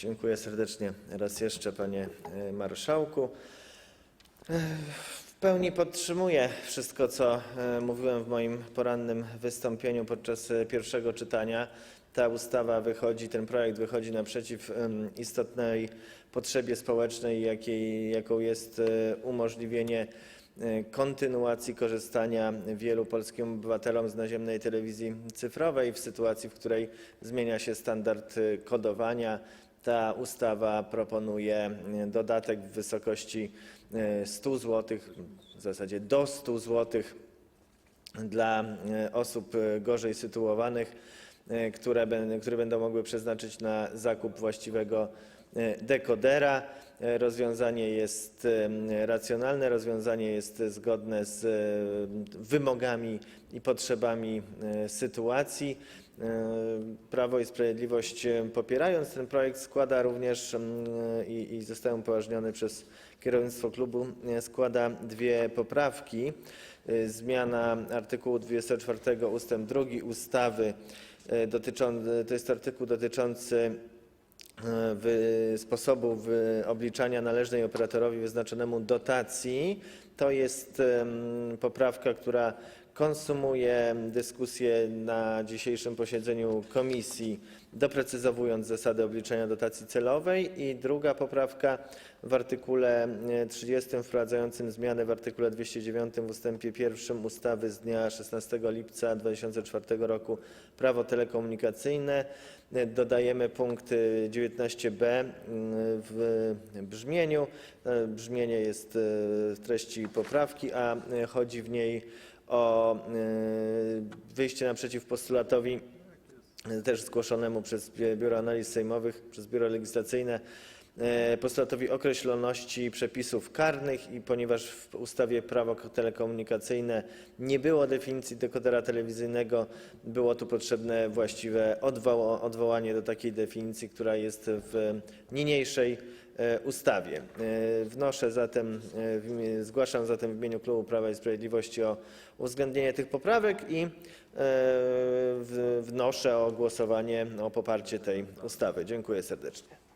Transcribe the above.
Dziękuję serdecznie raz jeszcze, panie e, marszałku. E, W pełni podtrzymuję wszystko, co e, mówiłem w moim porannym wystąpieniu podczas pierwszego czytania. Ta ustawa wychodzi, ten projekt wychodzi naprzeciw istotnej potrzebie społecznej, jakiej, jaką jest umożliwienie kontynuacji korzystania wielu polskim obywatelom z naziemnej telewizji cyfrowej w sytuacji, w której zmienia się standard kodowania. Ta ustawa proponuje e, dodatek w wysokości e, 100 zł, w zasadzie do 100 zł dla e, osób e, gorzej sytuowanych, e, które, bę- które będą mogły przeznaczyć na zakup właściwego e, dekodera. E, Rozwiązanie jest e, racjonalne, rozwiązanie jest zgodne z e, wymogami i potrzebami e, sytuacji. E, Prawo i Sprawiedliwość e, popierając ten projekt składa również i, i został upoważniony przez kierownictwo klubu, e, składa dwie poprawki. E, Zmiana artykułu 24 ust. 2 ustawy e, dotyczący, to jest artykuł dotyczący e, sposobu obliczania należnej operatorowi wyznaczonemu dotacji. To jest poprawka, która konsumuje dyskusję na dzisiejszym posiedzeniu komisji, doprecyzowując zasady obliczania dotacji celowej. I druga poprawka w artykule e, 30 wprowadzającym zmianę w artykule 209 w ustępie 1 ustawy z dnia 16 lipca 2004 roku Prawo telekomunikacyjne. E, Dodajemy punkt e, 19b m, w brzmieniu. E, Brzmienie jest e, w treści poprawki, a e, chodzi w niej o e, wyjście naprzeciw postulatowi e, też zgłoszonemu przez Bi- Biuro Analiz Sejmowych, przez Biuro Legislacyjne, postulatowi określoności przepisów karnych i ponieważ w ustawie Prawo telekomunikacyjne nie było definicji dekodera telewizyjnego, było tu potrzebne właściwe odwoła- odwołanie do takiej definicji, która jest w niniejszej ustawie. E, Wnoszę zatem, e, zgłaszam zatem w imieniu klubu Prawa i Sprawiedliwości o uwzględnienie tych poprawek i e, wnoszę o głosowanie, o poparcie tej ustawy. Dziękuję serdecznie.